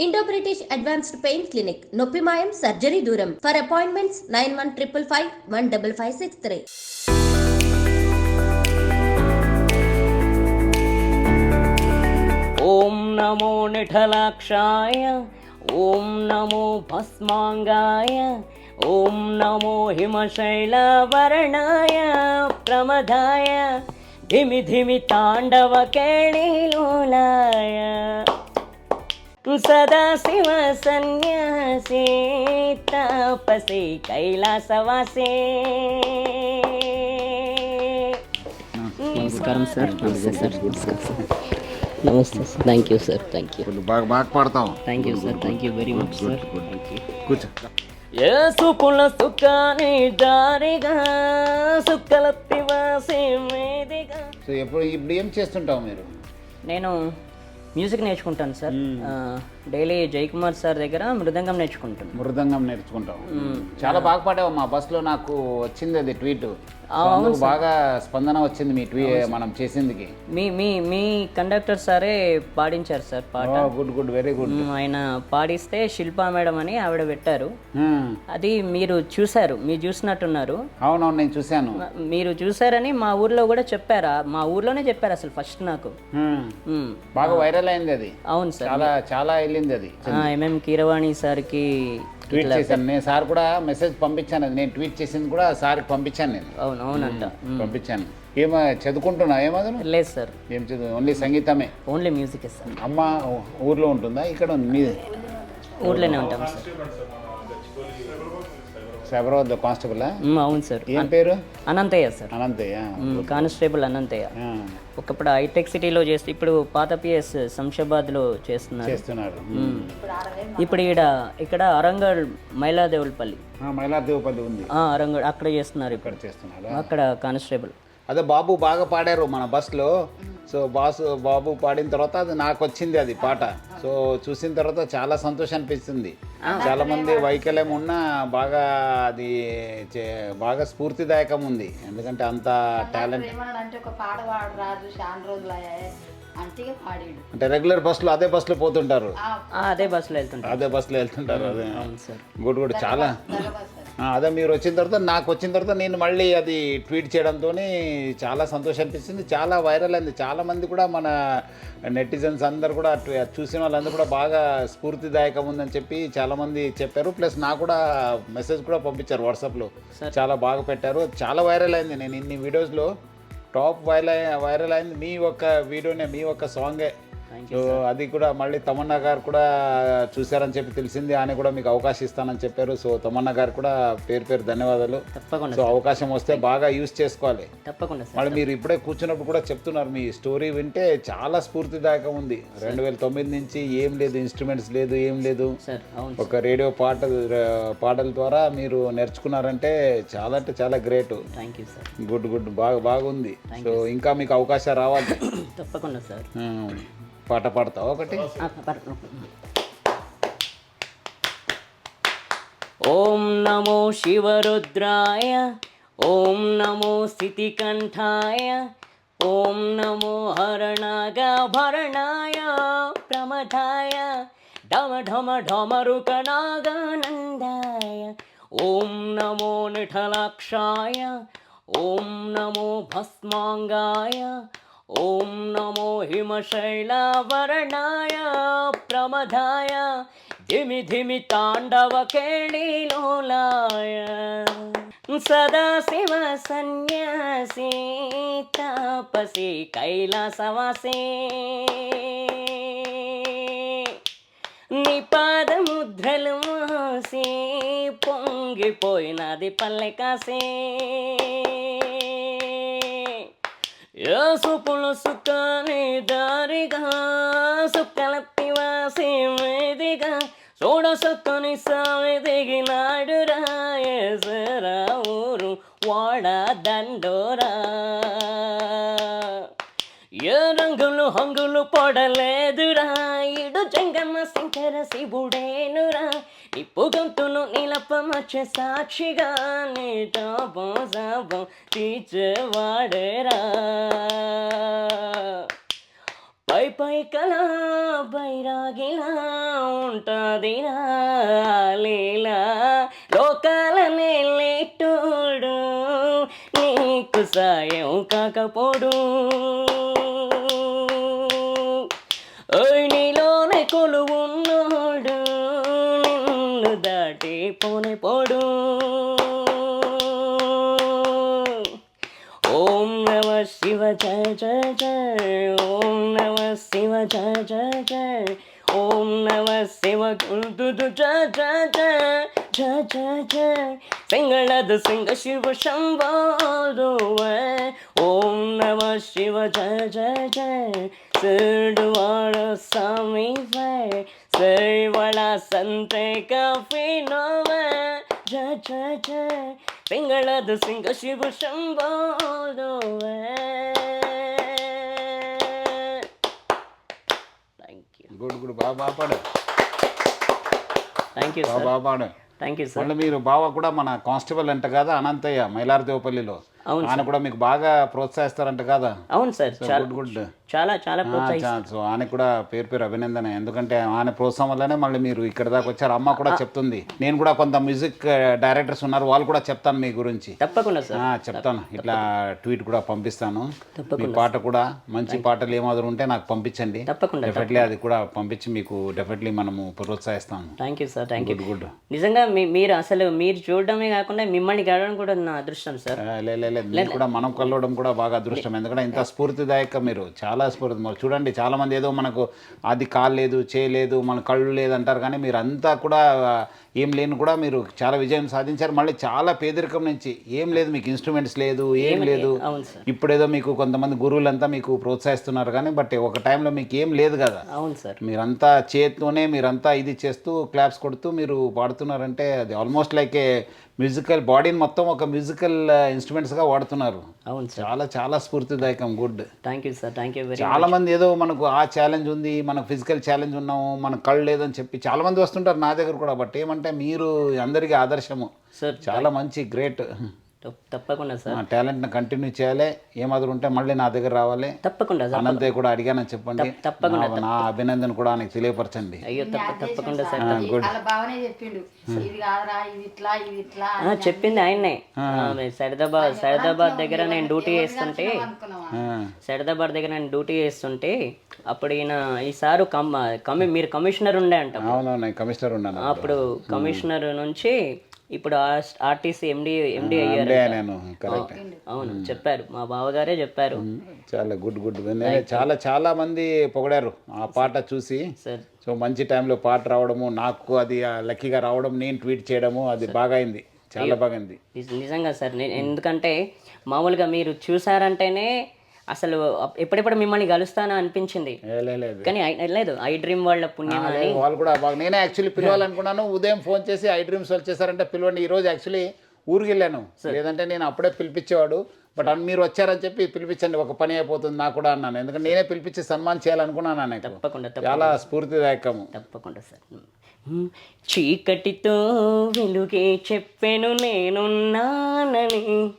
Indo British advanced pain clinic നൊപ്പിമായം surgery ദൂരം for appointments nine one triple five one double five six three ഓം നമോ നിഠലാക്ഷായ ഓം നമോ ഭസ്മാങ്കായ ഓം നമോ ഹിമശൈലവർണായ പ്രമദായ ധിമി ധിമി താണ്ഡവ കേളിലോലായ ು ಸದಾ ಶಿವ ಸನ್ಯಾಸೇ ತಾಪಸೆ ಕೈಲಾಸವಾಸೇ నమస్కారం సార్. నమస్తే సార్. నమస్తే sir. Thank you sir. Thank you. బాగా బాగా పాడతాం thank you sir. Thank you very much sir. Thank you. కూర్చో. ఏసు కుల సుఖాని దారిగా సుఖల తివాసే మేదిగా. సో ఎప్పుడు ఇప్పుడు ఏం చేస్తుంటావు మీరు? నేను మ్యూజిక్ నేర్చుకుంటాను సార్. డైలీ జయకుమార్ సార్ దగ్గర మృదంగం నేర్చుకుంటాను మృదంగం నేర్చుకుంటావు. చాలా బాగా పాడావు మా బస్సులో నాకు వచ్చింది అది ట్వీట్. అవును బాగా స్పందన వచ్చింది మీ ట్వీ మనం చేసిందికి. మీ మీ మీ కండక్టర్ సారే పాడించారు సార్ పాట. Good good very good. ఆయన పాడిస్తే శిల్పా మేడం అని ఆవిడ పెట్టారు. అది మీరు చూశారు మీరు చూసినట్టున్నారు. అవునవును నేను చూశాను. మీరు చూసారని మా ఊర్లో కూడా చెప్పారా? మా ఊర్లోనే చెప్పారు అసలు ఫస్ట్ నాకు. బాగా వైరల్ అయింది అది. అవును సార్. చాలా చాలా వెళ్ళింది అది. ఎంఎం కీరవాణి సార్కి ట్వీట్ చేశాను. నేను సార్ కూడా మెసేజ్ పంపించాను అది. నేను ట్వీట్ చేసింది కూడా సార్కి పంపించాను నేను. అవును అవునంట. పంపించాను. ఏమో చదువుకుంటున్నా? ఏమదను లేదు సార్. ఏం చదువు? ఓన్లీ సంగీతమే. Only music sir. అమ్మ ఊర్లో ఉంటుందా? ఇక్కడ ఊర్లోనే ఉంటాం సార్. శబరవద్ద కానిస్టేబుల్? అవును సార్. ఏం పేరు? అనంతయ్య సార్. అనంతయ్య కానిస్టేబుల్ అనంతయ్య. ఒకప్పుడు హైటెక్ సిటీలో చేస్తే ఇప్పుడు పాత పిఎస్ శంషాబాద్లో చేస్తున్నారు. చేస్తున్నారు. ఇప్పుడు ఈడ ఇక్కడ అరంగల్ మైలాదేవులపల్లి. ఆ, మైలాదేవపల్లి ఉంది. ఆ, అరంగల్ అక్కడ చేస్తున్నారు ఇక్కడ చేస్తున్నారు? అక్కడ కానిస్టేబుల్. అదే బాబు బాగా పాడారు మన బస్లో. సో బాసు బాబు పాడిన తర్వాత అది నాకు వచ్చింది అది పాట. సో చూసిన తర్వాత చాలా సంతోషం అనిపిస్తుంది చాలా మంది వైకల్యం ఉన్నా బాగా అది చే- బాగా స్ఫూర్తిదాయకం ఉంది. ఎందుకంటే అంత టాలెంట్. ఏమన్నాడంటే ఒక పాట పాడు రాజు చాలా రోజులు అయ్యాయి అంటే అంటే రెగ్యులర్ బస్సులో అదే బస్సులో పోతుంటారు. ఆ, అదే బస్సులో వెళ్తుంటాం అదే బస్సులో వెళ్తుంటారు అదే. సార్. గుడ్ గుడ్ చాలా అదే మీరు వచ్చిన తర్వాత నాకు వచ్చిన తర్వాత నేను మళ్ళీ అది ట్వీట్ చేయడంతో చాలా సంతోషం అనిపిస్తుంది. చాలా వైరల్ అయింది. చాలా మంది కూడా మన నెటిజన్స్ అందరు కూడా చూసిన వాళ్ళందరూ కూడా బాగా స్ఫూర్తిదాయకం ఉందని చెప్పి చాలా మంది చెప్పారు. ప్లస్ నాకు కూడా మెసేజ్ కూడా పంపించారు వాట్సాప్లో. చాలా బాగా పెట్టారు. చాలా వైరల్ అయింది. నేను ఇన్ని వీడియోస్లో టాప్ వైరల్ వైరల్ అయింది. మీ ఒక్క వీడియోనే మీ ఒక్క సాంగే. సో అది కూడా మళ్ళీ తమన్నా గారు కూడా చూశారని చెప్పి తెలిసింది. ఆయన కూడా మీకు అవకాశం ఇస్తానని చెప్పారు. సో తమన్నా గారు కూడా పేరు పేరు ధన్యవాదాలు. తప్పకుండా సో అవకాశం వస్తే బాగా యూజ్ చేసుకోవాలి. తప్పకుండా మళ్ళీ మీరు ఇప్పుడే కూర్చున్నప్పుడు కూడా చెప్తున్నారు మీ స్టోరీ వింటే చాలా స్ఫూర్తిదాయకం ఉంది. రెండు వేల తొమ్మిది నుంచి ఏం లేదు ఇన్స్ట్రుమెంట్స్ లేదు ఏం లేదు. ఒక రేడియో పాట పాటల ద్వారా మీరు నేర్చుకున్నారంటే చాలా అంటే చాలా great. Thank you sir good good బాగా బాగుంది. సో ఇంకా మీకు అవకాశం రావాలి. తప్పకుండా సార్ పాట పాడతావా ఒకటి ఆ, పట్టు. ఓం నమో శివరుద్రాయ ఓం నమో స్థితికంఠాయ ఓం నమో హరణాగభరణాయ ప్రమథాయ ఢమ ఢమ ఢమరుకనాగానందాయ ఓం నమో నిఠలాక్షాయ ఓం నమో భస్మాంగాయ ఓం నమో హిమశైలవర్ణాయ ప్రమదాయ ధిమి ధిమి తాండవకేళిలోలాయ సదా సదాశివ సన్యాసి తాపసి కైలాసవాసే. నిపాదముద్రలు మోసి పొంగిపోయినది పల్లె కాసే యేసు పులుసు దారిగా సుక్కలత్తి వాసి చూడ చూడసొక్కని సామె దిగినాడు రాయేసరా ఊరు వాడ దండోరా. ఏ రంగులు హంగులు పొడలేదురా ఇడు జంగమ్మ శంకర శివుడేనురా ఈ పొగంతును నిలపమచ్చ సాక్షిగా నీ టాపం శాపం తీర్చేవాడేరా. పై పై కలా బైరాగిలా ఉంటుందిరా లీలా లోకాల లేటోడు నీకు సాయం కాకపోడు. ఓయ్ నీలోనే కొలువు ओम नमः शिव जय जय जय। ओम नमः शिव जय जय जय। ओम नमः शिव गुरुदुदु जय जय जय। जय जय जय। सिंगणद सिंग शिव शंभो ओम नमः शिव जय जय जय। सिरवाड़ स्वामी वै। सिरवाड़ा संते काफ़ी नोवे जय जय जय। పింగళదు సింగ Shiva Shambho thank you good good thank you thank you sir మీరు బావ కూడా మన కానిస్టేబుల్ అంట కదా అనంతయ్య మైలార్ దేవపల్లిలో. ఆయన కూడా మీకు బాగా ప్రోత్సహిస్తారంట కదా. అవును సార్ గుడ్ గుడ్. చాలా చాలా ప్రోత్సహిస్తాను సో ఆయనకు కూడా పేరు పేరు అభినందన ఎందుకంటే ఆయన ప్రోత్సాహం వల్లనే మళ్ళీ మీరు ఇక్కడ దాకా వచ్చారు. అమ్మ కూడా చెప్తుంది. నేను కూడా కొంత మ్యూజిక్ డైరెక్టర్స్ ఉన్నారు. వాళ్ళు కూడా చెప్తాను మీ గురించి. తప్పకుండా సార్. చెప్తాను. ఇట్లా ట్వీట్ కూడా పంపిస్తాను. మీ పాట కూడా మంచి పాటలు ఏమాదిరి ఉంటే నాకు పంపించండి. తప్పకుండా డెఫినెట్లీ అది కూడా పంపించి మీకు డెఫినెట్లీ మనము ప్రోత్సహిస్తాము. Thank you sir thank you. Good నిజంగా మీరు అసలు మీరు చూడడమే కాకుండా మిమ్మల్ని గడవడం కూడా నా అదృష్టం సార్. లే లే, లే. మీరు కూడా మనం కలవడం కూడా బాగా అదృష్టం. ఎందుకంటే ఇంత స్ఫూర్తిదాయక మీరు. చాలా స్ఫూర్తి మరి చూడండి చాలామంది ఏదో మనకు అది కాలేదు చేయలేదు మన కళ్ళు లేదు అంటారు కానీ మీరంతా కూడా ఏం లేని కూడా మీరు చాలా విజయం సాధించారు. మళ్ళీ చాలా పేదరికం నుంచి ఏం లేదు మీకు ఇన్స్ట్రుమెంట్స్ లేదు ఏం లేదు. ఇప్పుడేదో మీకు కొంతమంది గురువులంతా మీకు ప్రోత్సహిస్తున్నారు కానీ బట్ ఒక టైంలో మీకు ఏం లేదు కదా. అవును సార్. మీరంతా చేత్తోనే మీరంతా ఇది చేస్తూ క్లాప్స్ కొడుతూ మీరు పాడుతున్నారంటే అది ఆల్మోస్ట్ లైక్ ఏ మ్యూజికల్ బాడీని మొత్తం ఒక మ్యూజికల్ ఇన్స్ట్రుమెంట్స్గా వాడుతున్నారు. అవును చాలా చాలా స్ఫూర్తిదాయకం. Good thank you sir thank you very చాలా మంది ఏదో మనకు ఆ ఛాలెంజ్ ఉంది మనకు ఫిజికల్ ఛాలెంజ్ ఉన్నాము మనకు కళ్ళు లేదని చెప్పి చాలా మంది వస్తుంటారు నా దగ్గర కూడా బట్ ఏమంటే మీరు అందరికీ ఆదర్శము. సార్ చాలా మంచి గ్రేట్ తప్పకుండా సార్. టాలెంట్ని కంటిన్యూ చేయాలి. ఏమాదిరి ఉంటే మళ్ళీ నా దగ్గర రావాలి. తప్పకుండా సార్. అనంతయ్య కూడా అడిగానని చెప్పండి. తప్పకుండా, నా- అభినందన కూడా ఆయనకు తెలియపరచండి. అయ్యో తప్ప తప్పకుండా సార్. బావనే చెప్పిండు. ఇది కాదురా ఇది ఇట్లా ఇది ఇట్లా చెప్పింది ఆయన్నే. సైదాబాద్ సైదాబాద్ దగ్గర నేను డ్యూటీ చేస్తుంటే. సైదాబాద్ దగ్గర నేను డ్యూటీ చేస్తుంటే అప్పుడు ఈయన ఈ సారు కమ్ కమి మీరు కమిషనర్ ఉండే అంట. అవునవును కమిషనర్ ఉన్నాను. అప్పుడు కమిషనర్ నుంచి ఇప్పుడు ఆర్టీసీ ఎండి ఎండి అయ్యారు అంటే నేను కరెక్ట్ అవును చెప్పారు. మా బావగారే చెప్పారు. చాలా గుడ్ గుడ్. చాలా చాలా మంది పొగిడారు ఆ పాట చూసి. సార్ సో మంచి టైంలో పాట రావడము నాకు అది లక్కీగా రావడం నేను ట్వీట్ చేయడము అది బాగా అయింది. చాలా బాగా అయింది. నిజ- నిజంగా సార్ నేను ఎందుకంటే మామూలుగా మీరు చూసారంటేనే అసలు ఎప్పుడెప్పుడు మిమ్మల్ని కలుస్తానా అనిపించింది? కానీ ఐ- లేదు ఐ డ్రీమ్ వాళ్ళ పుణ్యం వాళ్ళు కూడా బాగా నేనే యాక్చువల్లీ పిలవాలనుకున్నాను. ఉదయం ఫోన్ చేసి ఐ డ్రీమ్స్ వాళ్ళు చేశారంటే పిలవండి. ఈ రోజు యాక్చువల్లీ ఊరికి వెళ్ళాను. లేదంటే నేను అప్పుడే పిలిపించేవాడు. బట్ అన్ మీరు వచ్చారని చెప్పి పిలిపించండి. ఒక పని అయిపోతుంది నాకు కూడా అన్నాను. ఎందుకంటే నేనే పిలిపించి సన్మాన్ చేయాలనుకున్నాను నాకు తప్పకుండా తప్ప- చాలా స్ఫూర్తిదాయకము. తప్పకుండా సార్. చీకటితో వెలుగే చెప్పెను నేనున్నానని.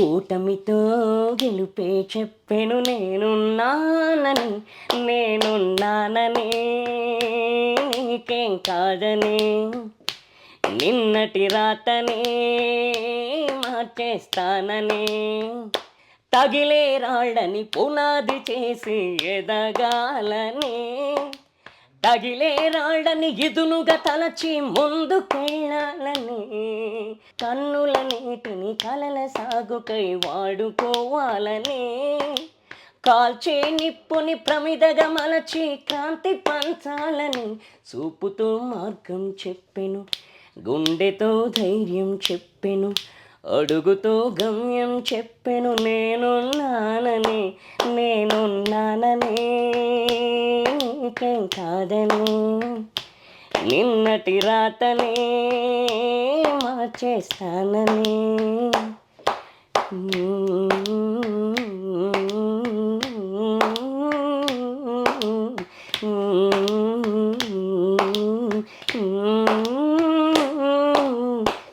ఓటమితో గెలుపే చెప్పెను నేనున్నానని నేనున్నాననే నీకేం కాదని. నిన్నటి రాతనే మార్చేస్తాననే. తగిలే రాళ్ళని పునాది చేసి ఎదగాలని. తగిలే రాళ్ళని ఎదునుగా తలచి ముందుకెళ్ళాలని కన్నుల నీటిని కలల సాగుకై వాడుకోవాలని. కాల్చే నిప్పుని ప్రమిదగా మలచి క్రాంతి పంచాలని చూపుతో మార్గం చెప్పెను గుండెతో ధైర్యం చెప్పెను అడుగుతో గమ్యం చెప్పెను నేనున్నానని నేనున్నాననే. ఇంకేం కాదని నిన్నటి రాతనే మార్చేస్తానని.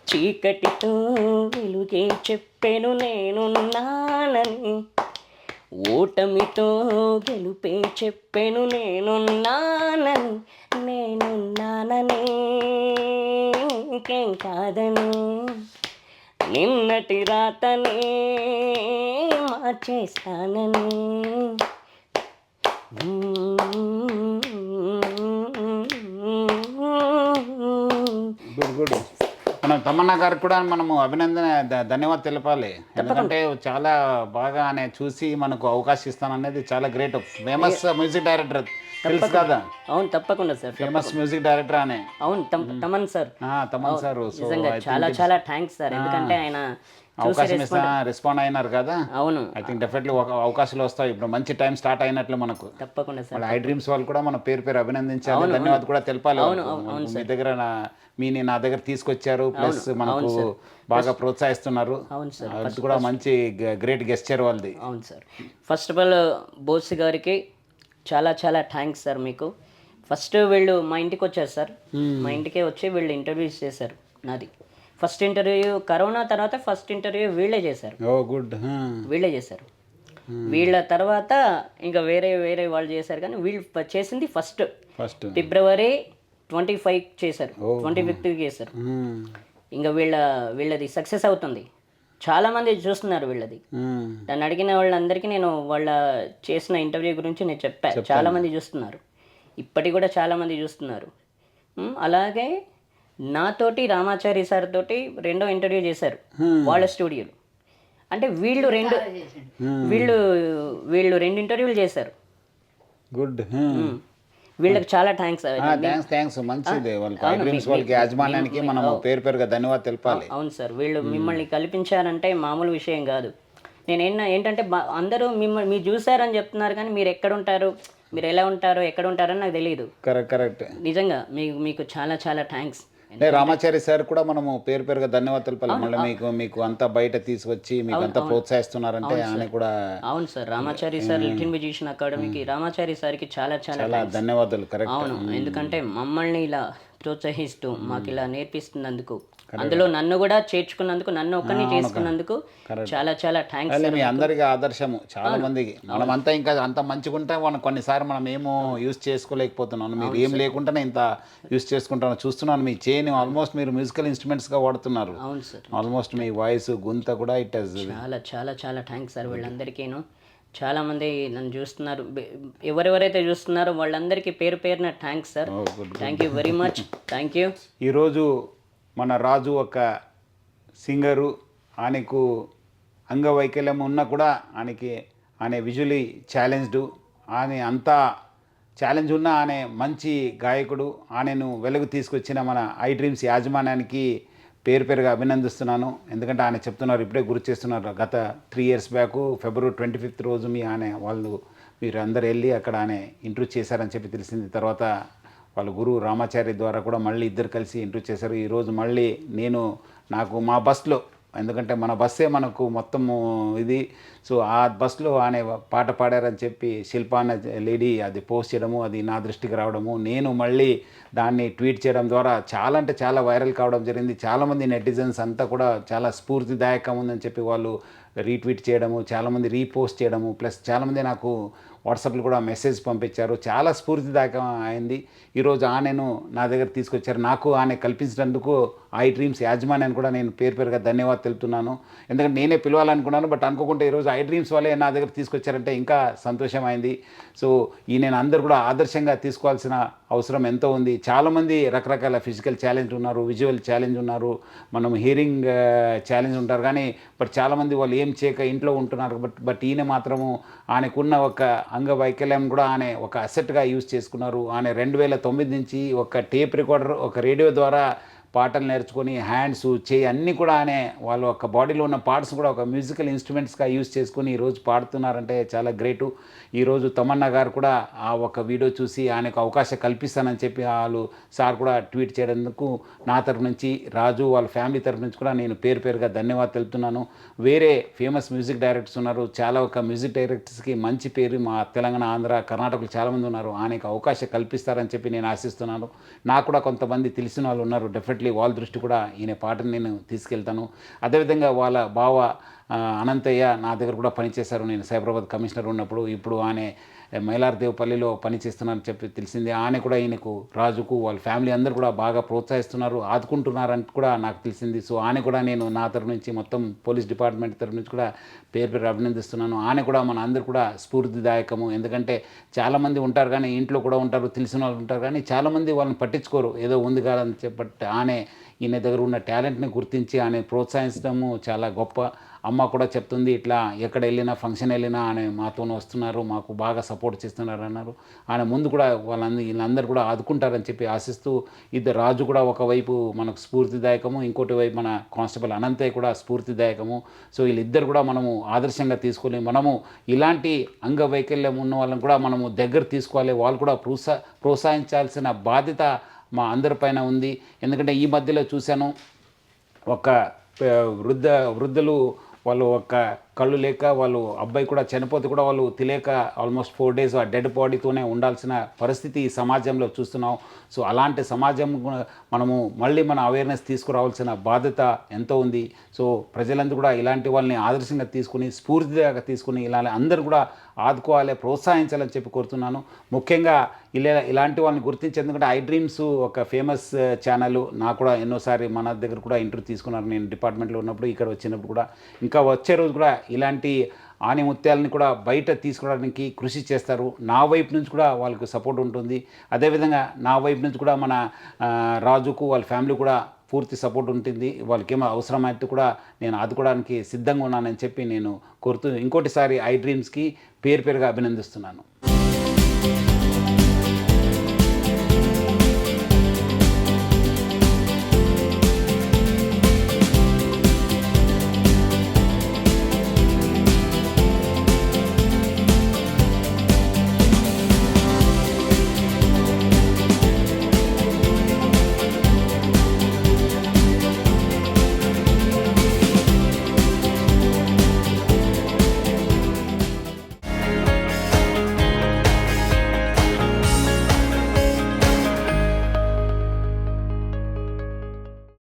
చీకటితో వెలుగే చెప్పెను నేనున్నానని ఓటమితో గెలుపే చెప్పెను నేనున్నానని నేనున్నానని ఇంకేం కాదని? నిన్నటి రాతని మార్చేస్తానని. Good good. మనం తమన్నా గారికి కూడా మనము అభినందన ధన్యవాదాలు తెలపాలి. ఎందుకంటే చాలా బాగా ఆయన చూసి మనకు అవకాశం ఇస్తాననేది చాలా గ్రేట్. ఫేమస్ మ్యూజిక్ డైరెక్టర్ తెలుసు కదా అవును తప్పకుండా సార్ ఫేమస్ మ్యూజిక్ డైరెక్టర్ అనే. అవును తమ్- తమన్ సార్. తమన్ సార్. చాలా చాలా థ్యాంక్స్ సార్. ఎందుకంటే ఆయన అవకాశం ఇస్తా రెస్పాండ్ అయినారు కదా? అవును. ఐ థింక్ డెఫినెట్లీ ఒక అవకాశాలు వస్తాయి. ఇప్పుడు మంచి టైం స్టార్ట్ అయినట్లు మనకు. తప్పకుండా సార్. ఐ డ్రీమ్స్ వాళ్ళు కూడా మన పేరు పేరు అభినందించాలి ధన్యవాదాలు కూడా తెలపాలి. మీ దగ్గర నా- మీ నా దగ్గర తీసుకొచ్చారు. ప్లస్ మనకు బాగా ప్రోత్సహిస్తున్నారు. అవును సార్. అది కూడా మంచి గ్రేట్ గెస్చర్ వాళ్ళది. అవును sir. First of all Bose గారికి చాలా చాలా థ్యాంక్స్ సార్ మీకు. ఫస్ట్ వీళ్ళు మా ఇంటికి వచ్చారు సార్. మా ఇంటికే వచ్చి వీళ్ళు ఇంటర్వ్యూస్ చేశారు నాది. ఫస్ట్ ఇంటర్వ్యూ కరోనా తర్వాత ఫస్ట్ ఇంటర్వ్యూ వీళ్ళే చేశారు. ఓ గుడ్ వీళ్ళే చేశారు. వీళ్ళ తర్వాత ఇంకా వేరే వేరే వాళ్ళు చేశారు కానీ వీళ్ళు చేసింది first. First. February twenty five చేశారు. ట్వంటీ ఫిఫ్త్కి చేశారు. ఇంకా వీళ్ళ వీళ్ళది సక్సెస్ అవుతుంది. చాలామంది చూస్తున్నారు వీళ్ళది. నన్ను అడిగిన వాళ్ళందరికీ నేను వాళ్ళ చేసిన ఇంటర్వ్యూ గురించి నేను చెప్పా. చాలా మంది చూస్తున్నారు. ఇప్పటికి కూడా చాలా మంది చూస్తున్నారు. అలాగే నాతోటి రామాచారి సార్ తోటి రెండో ఇంటర్వ్యూ చేశారు. వాళ్ళ స్టూడియోలో. అంటే వీళ్ళు రెండు వీళ్ళు వీళ్ళు రెండు ఇంటర్వ్యూలు చేశారు. గుడ్. వీళ్ళకి చాలా థ్యాంక్స్ థ్యాంక్స్ థ్యాంక్స్ మంచిది వాళ్ళకి యాజమాన్యానికి మనం పేరు పేరుగా ధన్యవాదాలు తెలపాలి. అవును సార్. వీళ్ళు మిమ్మల్ని కల్పించారంటే మామూలు విషయం కాదు. నేను ఏం ఏంటంటే అందరూ మిమ్మల్ని మీరు చూసారని చెప్తున్నారు కానీ మీరు ఎక్కడ ఉంటారు? మీరు ఎలా ఉంటారో? ఎక్కడ ఉంటారని నాకు తెలియదు కరెక్ట్ కరెక్ట్. నిజంగా మీకు మీకు చాలా చాలా థ్యాంక్స్ రామాచారి సార్ కూడా మనము పేరు పేరుగా ధన్యవాదాలు తెలపాలి మళ్ళీ మీకు మీకు అంతా బయట తీసుకొచ్చి మీకు అంతా ప్రోత్సహిస్తున్నారంటే ఆయన కూడా అవును sir. Ramachari sir little musician అకాడమీకి రామాచారి సార్కి చాలా చాలా చాలా ధన్యవాదాలు కరెక్ట్. అవును. ఎందుకంటే మమ్మల్ని ఇలా ప్రోత్సహిస్తూ మాకు ఇలా నేర్పిస్తున్నందుకు అందులో నన్ను కూడా చేర్చుకున్నందుకు నన్ను ఒక్కరిని చేసుకున్నందుకు చాలా చాలా థ్యాంక్స్ మీ అందరికి ఆదర్శము చాలా మందికి. మనం అంతా ఇంకా అంత మంచిగా ఉంటే మనం కొన్నిసార్లు మనం ఏమో యూస్ చేసుకోలేకపోతున్నాను మీరు ఏం లేకుండానే ఇంత యూస్ చేసుకుంటాను చూస్తున్నాను. మీ చేయని ఆల్మోస్ట్ మీరు మ్యూజికల్ ఇన్స్ట్రుమెంట్స్గా వాడుతున్నారు. అవును సార్. ఆల్మోస్ట్ మీ వాయిస్ గుంత కూడా ఇట్ హస్ చాలా చాలా చాలా థ్యాంక్స్ సార్ వీళ్ళందరికీను. చాలా మంది నన్ను చూస్తున్నారు. ఎవరెవరైతే చూస్తున్నారో వాళ్ళందరికీ పేరు పేరున thanks sir. Thank you very much thank you ఈరోజు మన రాజు ఒక సింగరు ఆయనకు అంగవైకల్యం ఉన్నా కూడా ఆయనకి ఆయన విజువలీ ఛాలెంజ్డ్. ఆయన అంతా ఛాలెంజ్ ఉన్న ఆయన మంచి గాయకుడు. ఆయనను వెలుగు తీసుకొచ్చిన మన ఐ డ్రీమ్స్ యాజమాన్యానికి పేరు పేరుగా అభినందిస్తున్నాను. ఎందుకంటే ఆయన చెప్తున్నారు ఇప్పుడే గుర్తు చేస్తున్నారు. గత three years back February twenty fifth రోజు మీ ఆయన వాళ్ళు మీరు అందరు వెళ్ళి అక్కడ ఆయన ఇంటర్వ్యూ చేశారని చెప్పి తెలిసింది. తర్వాత వాళ్ళ గురువు రామాచారి ద్వారా కూడా మళ్ళీ ఇద్దరు కలిసి ఇంటర్ చేశారు. ఈరోజు మళ్ళీ నేను నాకు మా బస్లో ఎందుకంటే మన బస్సే మనకు మొత్తము ఇది. సో ఆ బస్సులో ఆనే పాట పాడారని చెప్పి శిల్పాన లేడీ అది పోస్ట్ చేయడము అది నా దృష్టికి రావడము. నేను మళ్ళీ దాన్ని ట్వీట్ చేయడం ద్వారా చాలా అంటే చాలా వైరల్ కావడం జరిగింది. చాలామంది నెటిజన్స్ అంతా కూడా చాలా స్ఫూర్తిదాయకం ఉందని చెప్పి వాళ్ళు రీట్వీట్ చేయడము చాలామంది రీపోస్ట్ చేయడము ప్లస్ చాలామంది నాకు వాట్సాప్లో కూడా మెసేజ్ పంపించారు. చాలా స్ఫూర్తిదాయకం అయింది. ఈరోజు ఆనెను నా దగ్గర తీసుకొచ్చారు. నాకు ఆమె కల్పించినందుకు ఐ డ్రీమ్స్ యాజమాన్యాన్ని కూడా నేను పేరు పేరుగా ధన్యవాదాలు తెలుపుతున్నాను. ఎందుకంటే నేనే పిలవాలనుకున్నాను బట్ అనుకోకుండా ఈరోజు ఐ డ్రీమ్స్ వాళ్ళే నా దగ్గర తీసుకొచ్చారంటే ఇంకా సంతోషం అయింది సో ఈ నేను అందరు కూడా ఆదర్శంగా తీసుకోవాల్సిన అవసరం ఎంతో ఉంది. చాలామంది రకరకాల ఫిజికల్ ఛాలెంజ్ ఉన్నారు విజువల్ ఛాలెంజ్ ఉన్నారు మనం హియరింగ్ ఛాలెంజ్ ఉంటారు. కానీ బట్ చాలామంది వాళ్ళు ఏం చేయక ఇంట్లో ఉంటున్నారు. బట్ బట్ ఈయన మాత్రము ఆయనకున్న ఒక అంగవైకల్యం కూడా ఆయన ఒక అసెట్గా యూజ్ చేసుకున్నారు. ఆయన రెండు వేల తొమ్మిది నుంచి ఒక టేప్ రికార్డర్ ఒక రేడియో ద్వారా పాటలు నేర్చుకొని హ్యాండ్స్ చేయి అన్నీ కూడా అనే వాళ్ళ ఒక బాడీలో ఉన్న పార్ట్స్ కూడా ఒక మ్యూజికల్ ఇన్స్ట్రుమెంట్స్గా యూజ్ చేసుకొని ఈరోజు పాడుతున్నారంటే చాలా గ్రేటు. ఈరోజు తమన్నా గారు కూడా ఆ ఒక వీడియో చూసి ఆయనకు అవకాశం కల్పిస్తానని చెప్పి వాళ్ళు సార్ కూడా ట్వీట్ చేయడందుకు నా తరపు నుంచి రాజు వాళ్ళ ఫ్యామిలీ తరపు నుంచి కూడా నేను పేరు పేరుగా ధన్యవాదాలు తెలుపుతున్నాను. వేరే ఫేమస్ మ్యూజిక్ డైరెక్టర్స్ ఉన్నారు. చాలా ఒక మ్యూజిక్ డైరెక్టర్స్కి మంచి పేరు మా తెలంగాణ ఆంధ్ర కర్ణాటకలు చాలామంది ఉన్నారు. ఆయనకు అవకాశం కల్పిస్తారని చెప్పి నేను ఆశిస్తున్నాను. నాకు కూడా కొంతమంది తెలిసిన వాళ్ళు ఉన్నారు. డెఫినెట్ డెఫినెట్లీ వాళ్ళ దృష్టి కూడా ఈయన పాటను నేను తీసుకెళ్తాను. అదేవిధంగా వాళ్ళ బావ అనంతయ్య నా దగ్గర కూడా పనిచేశారు. నేను సైబరాబాద్ కమిషనర్ ఉన్నప్పుడు ఇప్పుడు ఆయన మైలార్దేవపల్లిలో పనిచేస్తున్నారని చెప్పి తెలిసింది. ఆయన కూడా ఈయనకు రాజుకు వాళ్ళ ఫ్యామిలీ అందరు కూడా బాగా ప్రోత్సహిస్తున్నారు ఆదుకుంటున్నారని కూడా నాకు తెలిసింది. సో ఆయన కూడా నేను నా తరఫు నుంచి మొత్తం పోలీస్ డిపార్ట్మెంట్ తరఫు నుంచి కూడా పేరు పేరు అభినందిస్తున్నాను. ఆయన కూడా మన అందరు కూడా స్ఫూర్తిదాయకము. ఎందుకంటే చాలామంది ఉంటారు కానీ ఇంట్లో కూడా ఉంటారు తెలిసిన వాళ్ళు ఉంటారు కానీ చాలామంది వాళ్ళని పట్టించుకోరు. ఏదో ఉంది కాదని చెప్పి ఆయన ఈయన దగ్గర ఉన్న టాలెంట్ని గుర్తించి ఆయన ప్రోత్సహించడము చాలా గొప్ప అమ్మ కూడా చెప్తుంది ఇట్లా ఎక్కడ వెళ్ళినా ఫంక్షన్ వెళ్ళినా ఆయన మాతో వస్తున్నారు మాకు బాగా సపోర్ట్ చేస్తున్నారు అన్నారు. ఆయన ముందు కూడా వాళ్ళందరూ వీళ్ళందరూ కూడా ఆదుకుంటారని చెప్పి ఆశిస్తూ ఇద్దరు రాజు కూడా ఒకవైపు మనకు స్ఫూర్తిదాయకము ఇంకోటి వైపు మన కానిస్టేబుల్ అనంతయ్య కూడా స్ఫూర్తిదాయకము. సో వీళ్ళిద్దరు కూడా మనము ఆదర్శంగా తీసుకొని మనము ఇలాంటి అంగవైకల్యం ఉన్న వాళ్ళని కూడా మనము దగ్గర తీసుకోవాలి. వాళ్ళు కూడా ప్రోత్సా ప్రోత్సహించాల్సిన బాధ్యత మా అందరిపైన ఉంది. ఎందుకంటే ఈ మధ్యలో చూశాను ఒక వృద్ధ వృద్ధులు వాళ్ళు ఒక కళ్ళు లేక వాళ్ళు అబ్బాయి కూడా చనిపోతే కూడా వాళ్ళు తెలియక ఆల్మోస్ట్ ఫోర్ డేస్ ఆ డెడ్ బాడీతోనే ఉండాల్సిన పరిస్థితి ఈ సమాజంలో చూస్తున్నాం. సో అలాంటి సమాజం మనము మళ్ళీ మన అవేర్నెస్ తీసుకురావాల్సిన బాధ్యత ఎంతో ఉంది. సో ప్రజలందరూ కూడా ఇలాంటి వాళ్ళని ఆదర్శంగా తీసుకుని స్ఫూర్తిగా తీసుకుని ఇలా అందరూ కూడా ఆదుకోవాలి ప్రోత్సహించాలని చెప్పి కోరుతున్నాను. ముఖ్యంగా ఇలా ఇలాంటి వాళ్ళని గుర్తించి ఎందుకంటే ఐ డ్రీమ్స్ ఒక ఫేమస్ ఛానల్ నాకు కూడా ఎన్నోసారి మన దగ్గర కూడా ఇంటర్వ్యూ తీసుకున్నారు. నేను డిపార్ట్మెంట్లో ఉన్నప్పుడు ఇక్కడ వచ్చినప్పుడు కూడా. ఇంకా వచ్చే రోజు కూడా ఇలాంటి ఆనిముత్యాలని కూడా బయట తీసుకురావడానికి కృషి చేస్తారు. నా వైపు నుంచి కూడా వాళ్ళకు సపోర్ట్ ఉంటుంది. అదేవిధంగా నా వైపు నుంచి కూడా మన రాజుకు వాళ్ళ ఫ్యామిలీ కూడా పూర్తి సపోర్ట్ ఉంటుంది. వాళ్ళకి ఏమో అవసరమైతే కూడా నేను ఆదుకోవడానికి సిద్ధంగా ఉన్నానని చెప్పి నేను కోరుతూ ఇంకోటిసారి ఐ డ్రీమ్స్కి పేరు పేరుగా అభినందిస్తున్నాను.